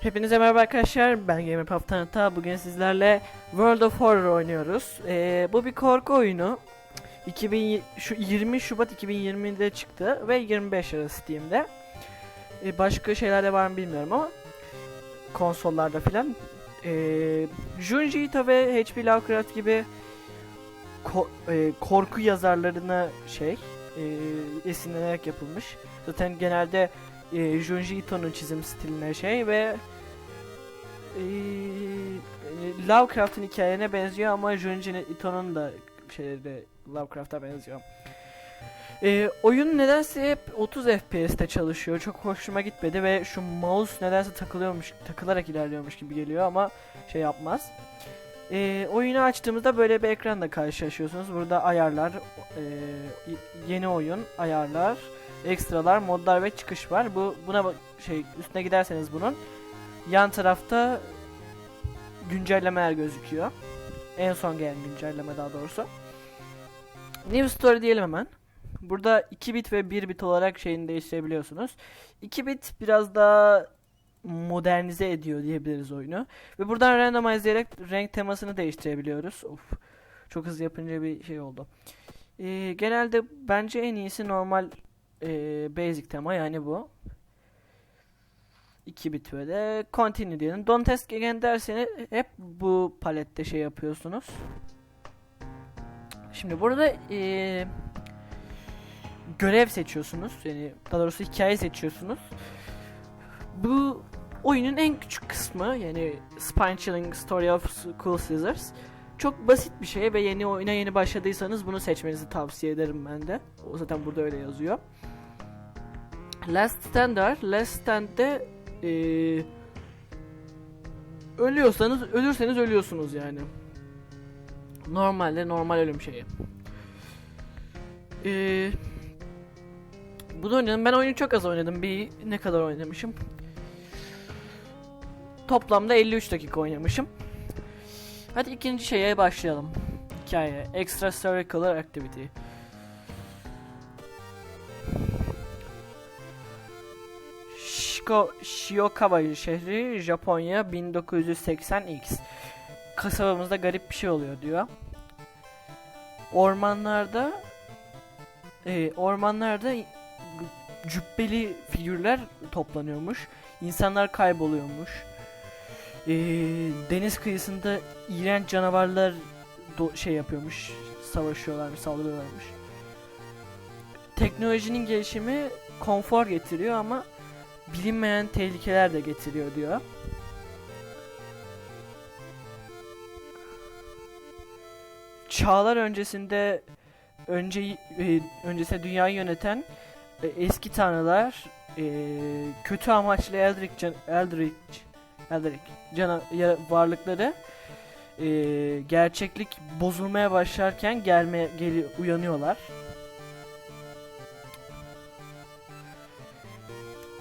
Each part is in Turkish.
Hepinize merhaba arkadaşlar. Ben Gamer Puff Tanıta. Bugün sizlerle World of Horror oynuyoruz. Ee, bu bir korku oyunu. 2000 şu 20 Şubat 2020'de çıktı ve 25 arası Steam'de. Ee, başka şeyler de var mı bilmiyorum ama konsollarda filan. Ee, Junji Ito ve H.P. Lovecraft gibi ko- e, korku yazarlarına şey e, esinlenerek yapılmış. Zaten genelde e, Junji Ito'nun çizim stiline şey ve e, Lovecraft'ın hikayene benziyor ama Junji Ito'nun da şeyleri Lovecraft'a benziyor. E, oyun nedense hep 30 FPS'te çalışıyor. Çok hoşuma gitmedi ve şu mouse nedense takılıyormuş, takılarak ilerliyormuş gibi geliyor ama şey yapmaz. E, oyunu açtığımızda böyle bir ekranla karşılaşıyorsunuz. Burada ayarlar, e, yeni oyun, ayarlar, ekstralar, modlar ve çıkış var. Bu buna şey üstüne giderseniz bunun yan tarafta güncellemeler gözüküyor. En son gelen güncelleme daha doğrusu. New Story diyelim hemen. Burada 2 bit ve 1 bit olarak şeyini değiştirebiliyorsunuz. 2 bit biraz daha modernize ediyor diyebiliriz oyunu. Ve buradan randomize diyerek renk temasını değiştirebiliyoruz. Of. Çok hızlı yapınca bir şey oldu. Ee, genelde bence en iyisi normal e, basic tema yani bu. 2 bit ve de continue diyelim. Don't test again derseniz hep bu palette şey yapıyorsunuz. Şimdi burada e, görev seçiyorsunuz. Yani daha doğrusu hikaye seçiyorsunuz. Bu oyunun en küçük kısmı yani Spine Chilling Story of Cool Scissors. Çok basit bir şey ve yeni oyuna yeni başladıysanız bunu seçmenizi tavsiye ederim ben de. O zaten burada öyle yazıyor. Last Standard, Last Stand'de eee, ölüyorsanız, ölürseniz ölüyorsunuz yani. Normalde normal ölüm şeyi. Eee bunu oynadım. Ben oyunu çok az oynadım. Bir ne kadar oynamışım? Toplamda 53 dakika oynamışım. Hadi ikinci şeye başlayalım. Hikaye. Extracurricular Activity. Shiko, Shiokawa şehri Japonya 1980X. Kasabamızda garip bir şey oluyor diyor. Ormanlarda e, ormanlarda cübbeli figürler toplanıyormuş. İnsanlar kayboluyormuş. Ee, deniz kıyısında iğrenç canavarlar do- şey yapıyormuş. Savaşıyorlarmış, saldırıyorlarmış. Teknolojinin gelişimi konfor getiriyor ama bilinmeyen tehlikeler de getiriyor diyor. Çağlar öncesinde önce e, öncesinde dünyayı yöneten e, eski tanrılar e, kötü amaçlı Eldritch, can, Eldritch, Eldritch cana, ya- varlıkları e, gerçeklik bozulmaya başlarken gelmeye geli uyanıyorlar.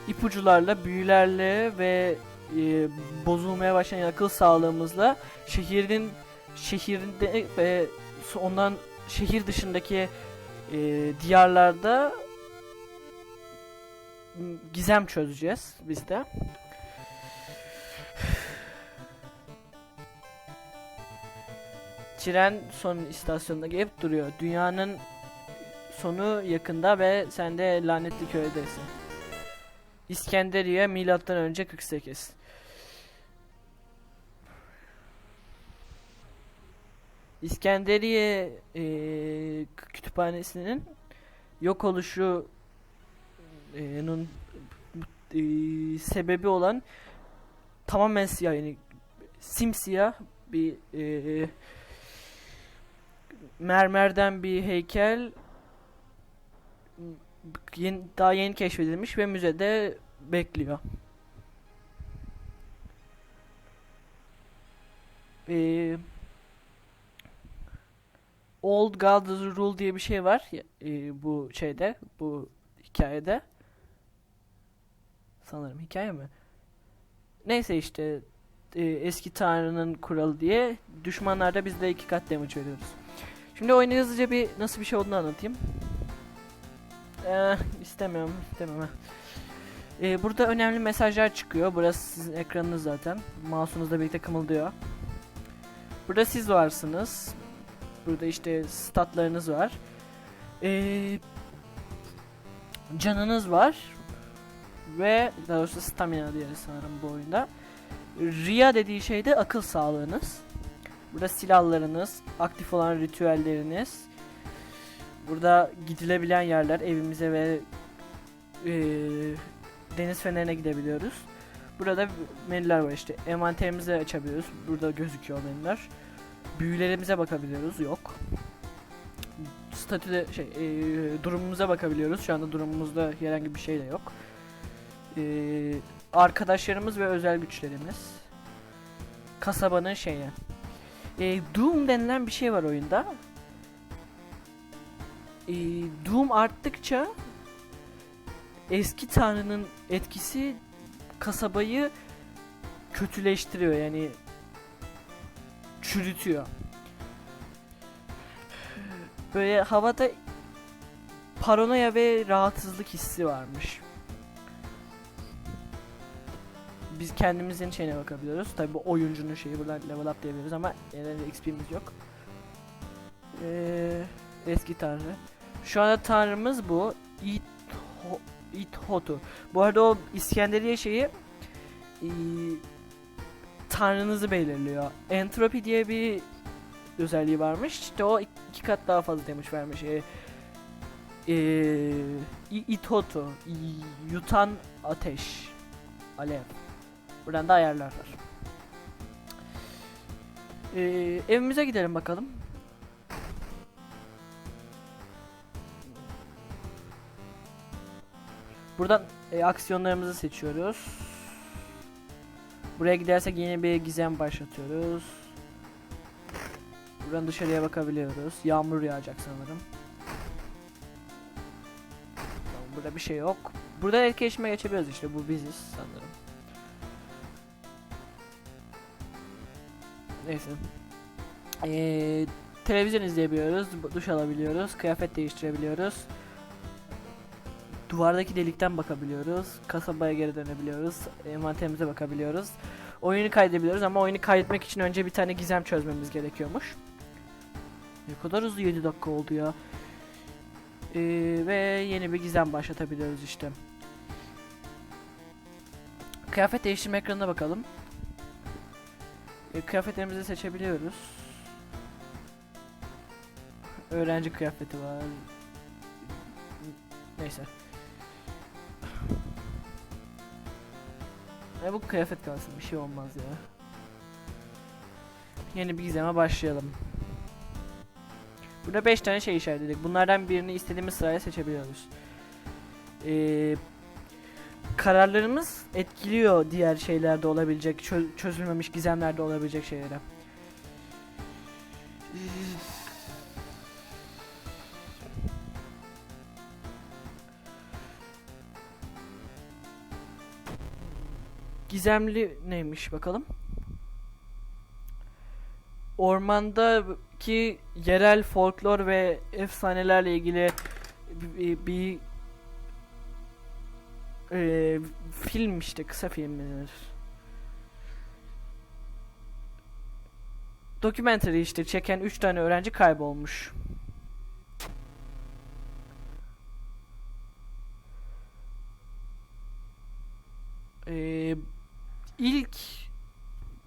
İpucularla, büyülerle ve e, bozulmaya başlayan akıl sağlığımızla şehrin şehirde ve ondan şehir dışındaki e, diyarlarda gizem çözeceğiz biz de. Tren son istasyonunda gelip duruyor. Dünyanın sonu yakında ve sen de lanetli köydesin. İskenderiye milattan önce 48. İskenderiye eee, kütüphanesinin yok oluşu eee, nun eee, sebebi olan tamamen siyah yani simsiyah bir eee, mermerden bir heykel yeni, daha yeni keşfedilmiş ve müzede bekliyor. Eee Old God's Rule diye bir şey var e, bu şeyde, bu hikayede. Sanırım hikaye mi? Neyse işte e, eski tanrının kuralı diye düşmanlarda biz de iki kat damage veriyoruz. Şimdi oyunu hızlıca bir nasıl bir şey olduğunu anlatayım. Eh, istemiyorum, istemem. Ee, burada önemli mesajlar çıkıyor. Burası sizin ekranınız zaten. Mouse'unuzla birlikte kımıldıyor. Burada siz varsınız. Burada işte statlarınız var. Ee, canınız var. Ve daha doğrusu stamina diye sanırım bu oyunda. Ria dediği şey de akıl sağlığınız. Burada silahlarınız, aktif olan ritüelleriniz. Burada gidilebilen yerler, evimize ve eee, deniz fenerine gidebiliyoruz. Burada menüler var işte. Envanterimizi açabiliyoruz. Burada gözüküyor menüler. Büyülerimize bakabiliyoruz. Yok. Statüde şey eee, durumumuza bakabiliyoruz. Şu anda durumumuzda herhangi bir şey de yok. Eee, arkadaşlarımız ve özel güçlerimiz. Kasabanın şeyi. Eee, Doom denilen bir şey var oyunda. Eee, Doom arttıkça eski tanrının etkisi kasabayı kötüleştiriyor yani çürütüyor. Böyle havada paranoya ve rahatsızlık hissi varmış. Biz kendimizin şeyine bakabiliyoruz. Tabi bu oyuncunun şeyi buradan level up diyebiliriz ama genelde XP'miz yok. Ee, eski tanrı. Şu anda tanrımız bu. İt İthotu. Bu arada o İskenderiye şeyi eee, tanrınızı belirliyor. Entropi diye bir özelliği varmış. İşte o iki kat daha fazla demiş vermiş. Eee, İ- İthotu. Yutan ateş. Alev. Buradan da ayarlar var. Eee, evimize gidelim bakalım. Buradan e, aksiyonlarımızı seçiyoruz. Buraya gidersek yeni bir gizem başlatıyoruz. Buradan dışarıya bakabiliyoruz. Yağmur yağacak sanırım. Tamam, Burada bir şey yok. Burada etkileşime geçebiliyoruz işte bu biziz sanırım. Neyse. Ee, televizyon izleyebiliyoruz, duş alabiliyoruz, kıyafet değiştirebiliyoruz. Duvardaki delikten bakabiliyoruz. Kasabaya geri dönebiliyoruz. Envanterimize bakabiliyoruz. Oyunu kaydedebiliyoruz ama oyunu kaydetmek için önce bir tane gizem çözmemiz gerekiyormuş. Ne kadar hızlı 7 dakika oldu ya. Ee, ve yeni bir gizem başlatabiliyoruz işte. Kıyafet değiştirme ekranına bakalım. Ee, kıyafetlerimizi seçebiliyoruz. Öğrenci kıyafeti var. Neyse. E bu kıyafet kalsın bir şey olmaz ya. Yeni bir gizeme başlayalım. Burada 5 tane şey işaretledik. Bunlardan birini istediğimiz sıraya seçebiliyoruz. Ee, kararlarımız etkiliyor diğer şeylerde olabilecek, çö- çözülmemiş gizemlerde olabilecek şeylere. Gizemli neymiş bakalım. Ormandaki yerel folklor ve efsanelerle ilgili bir, bir e, film işte kısa filmler. Documentary işte çeken 3 tane öğrenci kaybolmuş. Ee, ilk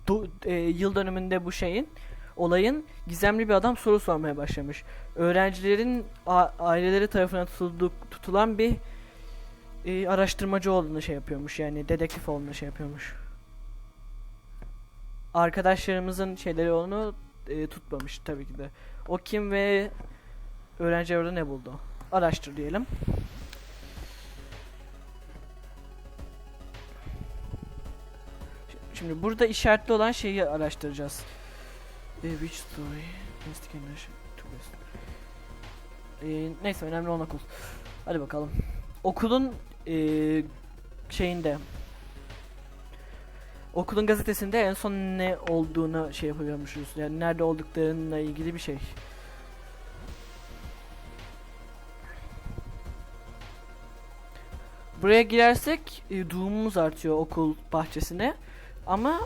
do- e, yıl dönümünde bu şeyin olayın gizemli bir adam soru sormaya başlamış. Öğrencilerin a- aileleri tarafından tutulduk, tutulan bir e, araştırmacı olduğunu şey yapıyormuş yani dedektif olduğunu şey yapıyormuş. Arkadaşlarımızın şeyleri onu e, tutmamış tabii ki de. O kim ve öğrenci orada ne buldu? Araştır diyelim. Şimdi burada işaretli olan şeyi araştıracağız. E, which story? Best. E, neyse önemli olan okul. Hadi bakalım. Okulun e, şeyinde Okulun gazetesinde en son ne olduğunu şey yapıyormuşuz. Yani nerede olduklarıyla ilgili bir şey. Buraya girersek e, doğumumuz artıyor okul bahçesine. Ama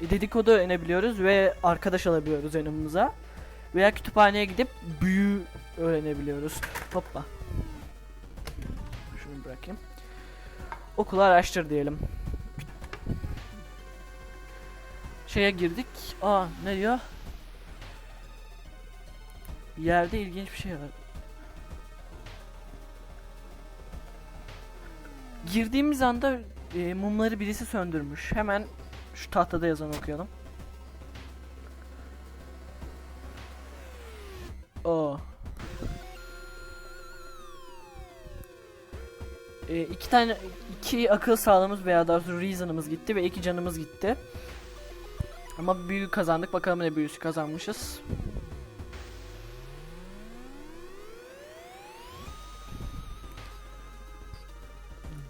dedikodu öğrenebiliyoruz ve arkadaş alabiliyoruz yanımıza. Veya kütüphaneye gidip büyü öğrenebiliyoruz. Hoppa. Şunu bırakayım. Okulu araştır diyelim. Şeye girdik. Aa ne diyor? Yerde ilginç bir şey var. Girdiğimiz anda e, mumları birisi söndürmüş. Hemen şu tahtada yazan okuyalım. O. E, iki tane iki akıl sağlığımız veya daha doğrusu reason'ımız gitti ve iki canımız gitti. Ama büyü kazandık. Bakalım ne büyüsü kazanmışız.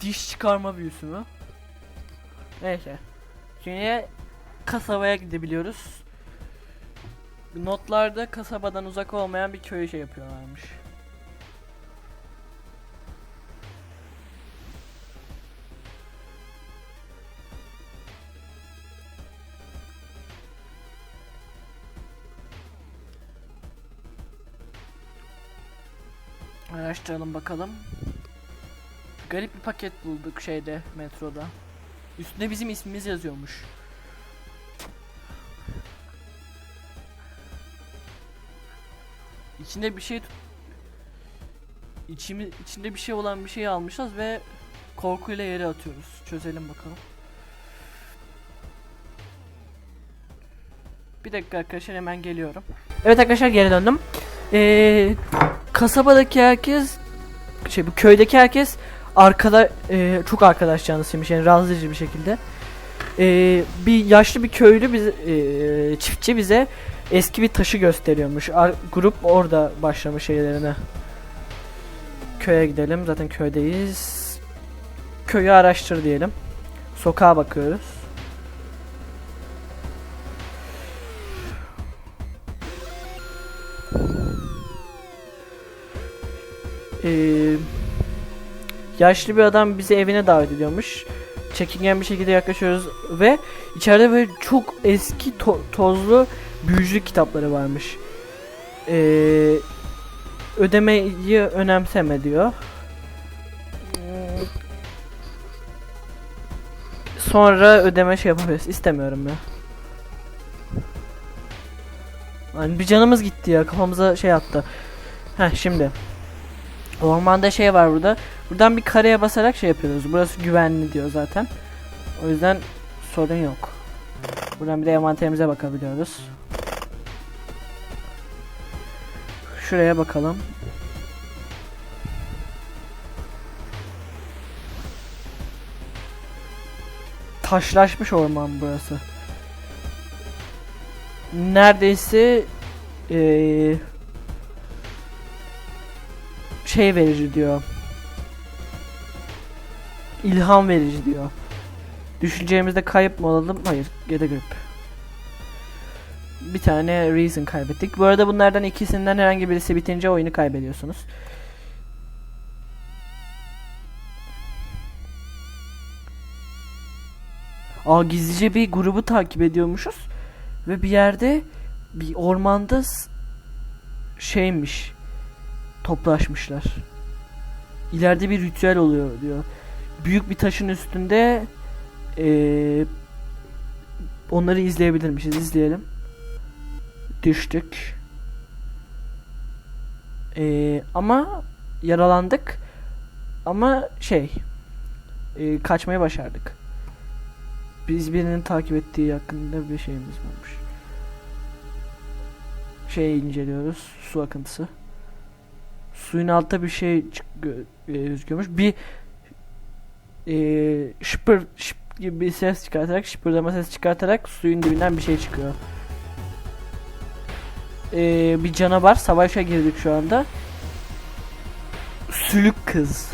Diş çıkarma büyüsü mü? Neyse. Şimdi kasabaya gidebiliyoruz. Notlarda kasabadan uzak olmayan bir köy şey yapıyorlarmış. Araştıralım bakalım. Garip bir paket bulduk şeyde metroda. Üstünde bizim ismimiz yazıyormuş. İçinde bir şey İçimi, içinde bir şey olan bir şey almışız ve korkuyla yere atıyoruz. Çözelim bakalım. Bir dakika arkadaşlar hemen geliyorum. Evet arkadaşlar geri döndüm. Ee, kasabadaki herkes şey bu köydeki herkes arkada e, çok arkadaş canlısıymış yani rahatsız bir şekilde. E, bir yaşlı bir köylü biz e, çiftçi bize eski bir taşı gösteriyormuş. Ar- grup orada başlamış şeylerine. Köye gidelim. Zaten köydeyiz. Köyü araştır diyelim. Sokağa bakıyoruz. Eee yaşlı bir adam bizi evine davet ediyormuş. Çekingen bir şekilde yaklaşıyoruz ve içeride böyle çok eski to- tozlu büyücülük kitapları varmış. Ee, ödemeyi önemseme diyor. Sonra ödeme şey yapabiliriz. İstemiyorum ya. Hani bir canımız gitti ya kafamıza şey attı. Heh şimdi. Ormanda şey var burada. Buradan bir kareye basarak şey yapıyoruz. Burası güvenli diyor zaten. O yüzden sorun yok. Buradan bir de envanterimize bakabiliyoruz. Şuraya bakalım. Taşlaşmış orman burası. Neredeyse eee şey verici diyor. İlham verici diyor. Düşüneceğimizde kayıp mı olalım? Hayır. Gede grip. Bir tane reason kaybettik. Bu arada bunlardan ikisinden herhangi birisi bitince oyunu kaybediyorsunuz. Aa gizlice bir grubu takip ediyormuşuz. Ve bir yerde bir ormanda şeymiş toplaşmışlar. İleride bir ritüel oluyor diyor. Büyük bir taşın üstünde eee, onları izleyebilirmişiz. İzleyelim. Düştük. Eee, ama yaralandık. Ama şey eee, kaçmayı başardık. Biz birinin takip ettiği hakkında bir şeyimiz varmış. Şey inceliyoruz. Su akıntısı suyun altta bir şey çık e, gözüküyormuş. Bir e, şıpır şıp gibi bir ses çıkartarak şıpırdama ses çıkartarak suyun dibinden bir şey çıkıyor. E, bir canavar savaşa girdik şu anda. Sülük kız.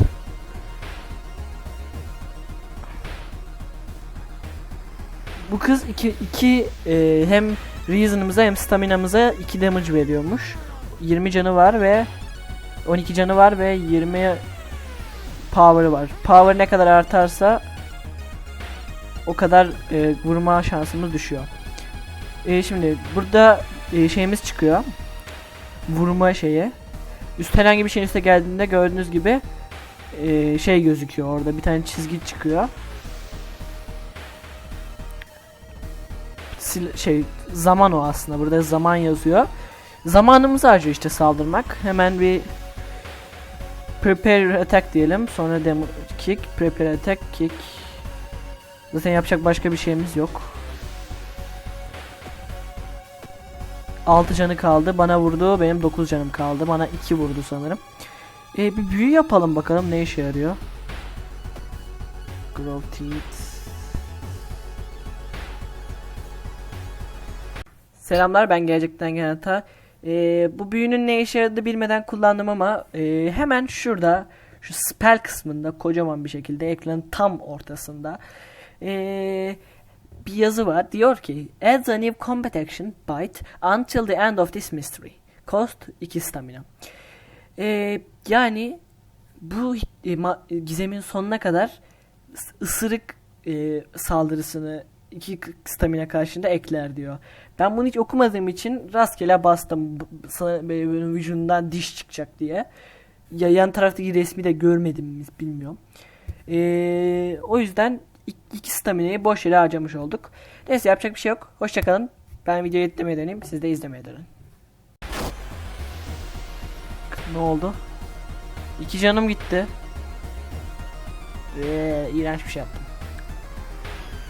Bu kız iki, iki e, hem reason'ımıza hem staminamıza 2 damage veriyormuş. 20 canı var ve 12 canı var ve 20 power'ı var. Power ne kadar artarsa o kadar e, vurma şansımız düşüyor. E, şimdi burada e, şeyimiz çıkıyor. Vurma şeyi. Üst herhangi bir şeyin üstüne geldiğinde gördüğünüz gibi e, şey gözüküyor orada bir tane çizgi çıkıyor. Sil- şey zaman o aslında burada zaman yazıyor. Zamanımızı harcıyor işte saldırmak. Hemen bir prepare attack diyelim. Sonra demo kick, prepare attack, kick. Zaten yapacak başka bir şeyimiz yok. 6 canı kaldı. Bana vurdu. Benim 9 canım kaldı. Bana 2 vurdu sanırım. E, bir büyü yapalım bakalım ne işe yarıyor. Grow teeth. Selamlar ben gelecekten gelen Ata. E, bu büyünün ne işe yaradığını bilmeden kullandım ama e, hemen şurada şu spell kısmında kocaman bir şekilde ekranın tam ortasında e, bir yazı var. Diyor ki Add a new combat action bite until the end of this mystery. Cost 2 stamina. E, yani bu e, ma- gizemin sonuna kadar ısırık e, saldırısını iki k- stamina karşında ekler diyor. Ben bunu hiç okumadığım için rastgele bastım. B- Sana böyle böyle vücudundan diş çıkacak diye. Ya yan taraftaki resmi de görmedim mi bilmiyorum. Ee, o yüzden ik- iki staminayı boş yere harcamış olduk. Neyse yapacak bir şey yok. Hoşçakalın. Ben videoyu editlemeye döneyim. Siz de izlemeye dönün. Ne oldu? İki canım gitti. Ve iğrenç bir şey yaptım.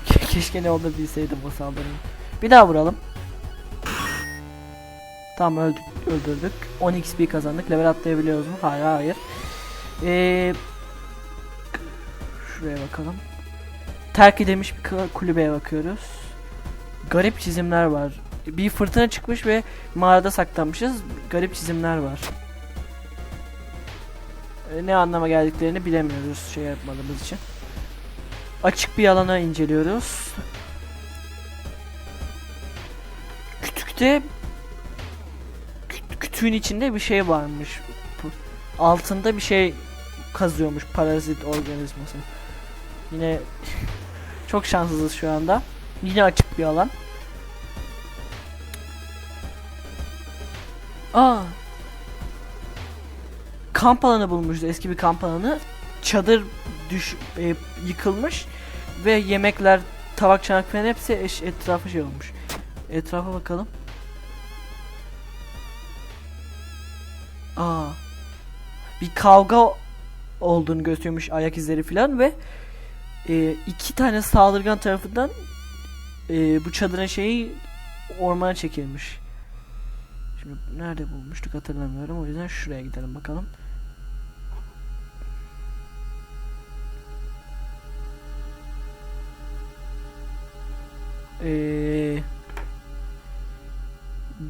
Ke- Keşke ne olduğunu bilseydim o saldırının. Bir daha vuralım. Tamam öldük, öldürdük. 10 XP kazandık. Level atlayabiliyoruz mu? Hayır hayır. Ee, şuraya bakalım. Terk edilmiş bir kulübeye bakıyoruz. Garip çizimler var. Bir fırtına çıkmış ve mağarada saklanmışız. Garip çizimler var. Ee, ne anlama geldiklerini bilemiyoruz şey yapmadığımız için. Açık bir alana inceliyoruz. Kütükte kütüğün içinde bir şey varmış. Altında bir şey kazıyormuş parazit organizması. Yine çok şanssızız şu anda. Yine açık bir alan. Aa. Kamp alanı bulmuşuz. Eski bir kamp alanı. Çadır düş e, yıkılmış ve yemekler, tabak, çanak falan hepsi eş, etrafı şey olmuş. Etrafa bakalım. Aa. Bir kavga olduğunu gösteriyormuş ayak izleri falan ve e, iki tane saldırgan tarafından e, bu çadırın şeyi ormana çekilmiş. Şimdi nerede bulmuştuk hatırlamıyorum. O yüzden şuraya gidelim bakalım. Ee,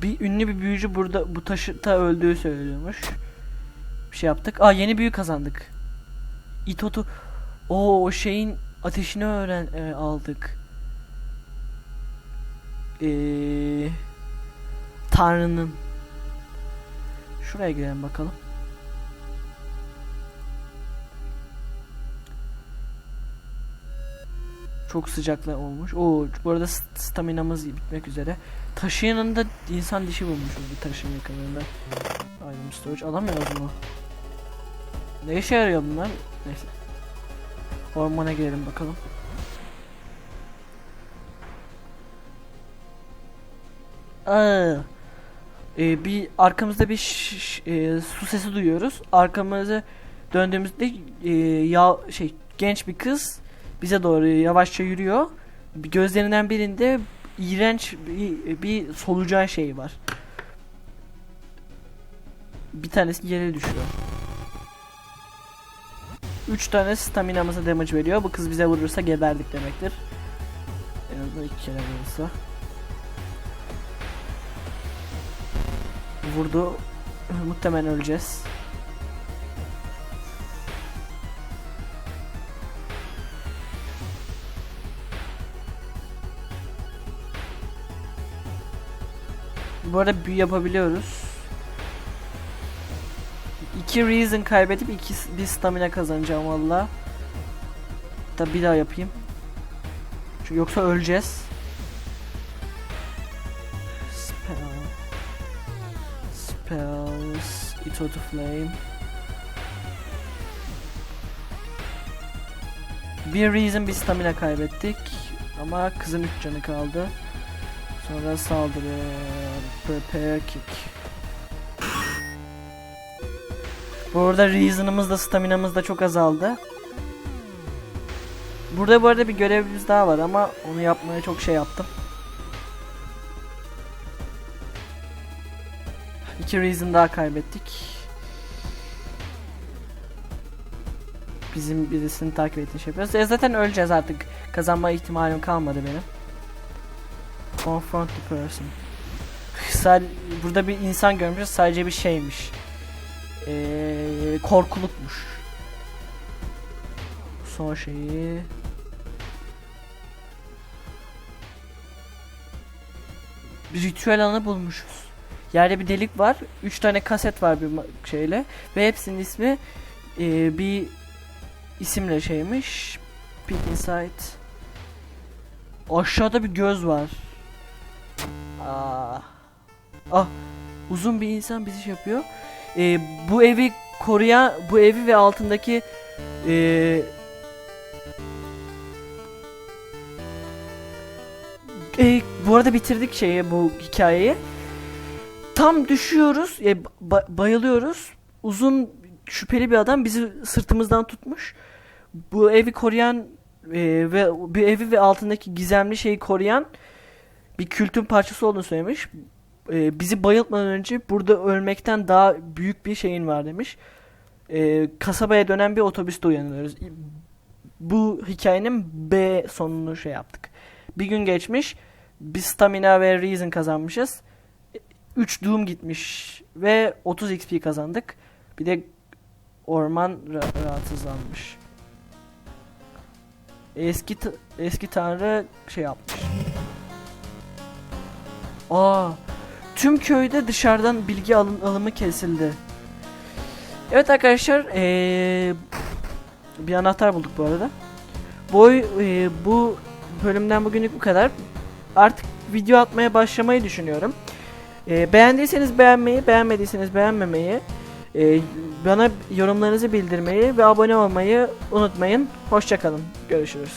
bir ünlü bir büyücü burada bu taşıta öldüğü söylüyormuş. Bir şey yaptık. Aa yeni büyü kazandık. İtotu o o şeyin ateşini öğren e, aldık. Ee, Tanrı'nın. Şuraya gidelim bakalım. Çok sıcakla olmuş. Oo, bu arada st- staminamız bitmek üzere. Taşın yanında insan dişi bulmuşuz bir taşın yakınında. Item storage alamıyoruz mu? Ne işe yarıyor bunlar? Neyse. Ormana girelim bakalım. Aa, e, bir arkamızda bir ş- ş- e, su sesi duyuyoruz. Arkamızı döndüğümüzde e, ya şey genç bir kız bize doğru yavaşça yürüyor. Gözlerinden birinde iğrenç bir, bir solucan şey var. Bir tanesi yere düşüyor. 3 tane staminamıza damage veriyor. Bu kız bize vurursa geberdik demektir. En azından iki kere vurursa. Vurdu. Muhtemelen öleceğiz. Bu arada büyü yapabiliyoruz. iki reason kaybedip iki s- bir stamina kazanacağım valla. Tabi bir daha yapayım. Çünkü yoksa öleceğiz. Spell. Spells. Ito to flame. Bir reason bir stamina kaybettik. Ama kızın 3 canı kaldı. Sonra saldırı. Prepare kick. Bu arada reason'ımız da staminamız da çok azaldı. Burada bu arada bir görevimiz daha var ama onu yapmaya çok şey yaptım. İki reason daha kaybettik. Bizim birisini takip ettiği şey yapıyoruz. E zaten öleceğiz artık. Kazanma ihtimalim kalmadı benim. Confront the person. Burada bir insan görmüşüz sadece bir şeymiş. Ee, korkulukmuş. Son şeyi. Ritüel alanı bulmuşuz. Yerde bir delik var. 3 tane kaset var bir şeyle. Ve hepsinin ismi ee, bir isimle şeymiş. Peek inside. Aşağıda bir göz var. Aa. Ah. Uzun bir insan bizi şey yapıyor. Ee, bu evi koruyan, bu evi ve altındaki ee, e, bu arada bitirdik şeyi bu hikayeyi. Tam düşüyoruz, e, ba- bayılıyoruz. Uzun şüpheli bir adam bizi sırtımızdan tutmuş. Bu evi koruyan e, ve bir evi ve altındaki gizemli şeyi koruyan bir kültün parçası olduğunu söylemiş. E, bizi bayıltmadan önce burada ölmekten daha büyük bir şeyin var demiş. E, kasabaya dönen bir otobüste uyanıyoruz. Bu hikayenin B sonunu şey yaptık. Bir gün geçmiş. Biz stamina ve reason kazanmışız. 3 doom gitmiş ve 30 XP kazandık. Bir de orman ra- rahatsızlanmış. Eski eski tanrı şey yapmış. Aa, tüm köyde dışarıdan bilgi alın alımı kesildi. Evet arkadaşlar, eee, bir anahtar bulduk bu arada. Bu eee, bu bölümden bugünlük bu kadar. Artık video atmaya başlamayı düşünüyorum. Eee, beğendiyseniz beğenmeyi, beğenmediyseniz beğenmemeyi, eee, bana yorumlarınızı bildirmeyi ve abone olmayı unutmayın. Hoşçakalın. Görüşürüz.